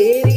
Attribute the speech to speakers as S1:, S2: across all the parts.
S1: ser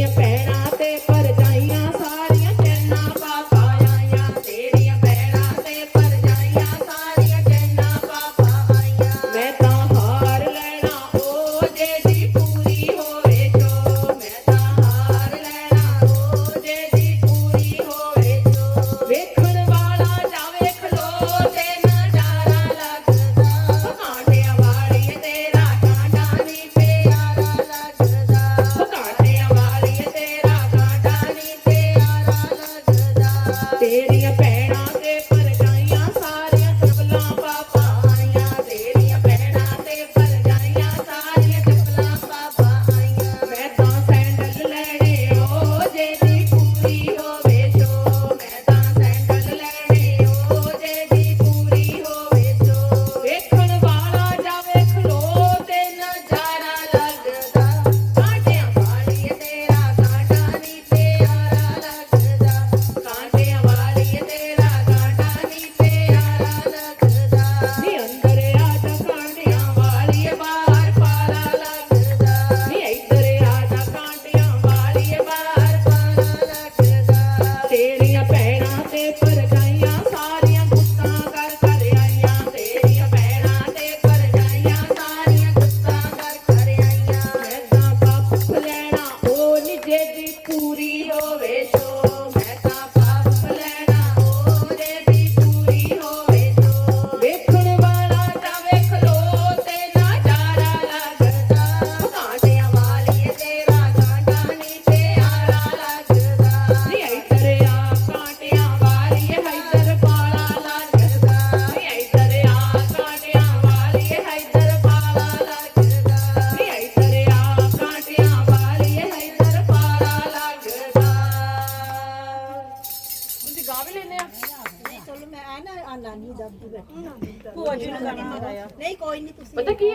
S1: ਮੈਂ ਆ ਨਾ ਆ ਨਾਨੀ ਬੈਠੀ ਭੂਆ ਜੀ ਨੂੰ ਕਰਨਾ ਨਹੀਂ ਕੋਈ ਨਹੀਂ ਤੁਸੀਂ
S2: ਪਤਾ ਕੀ ਹੈ?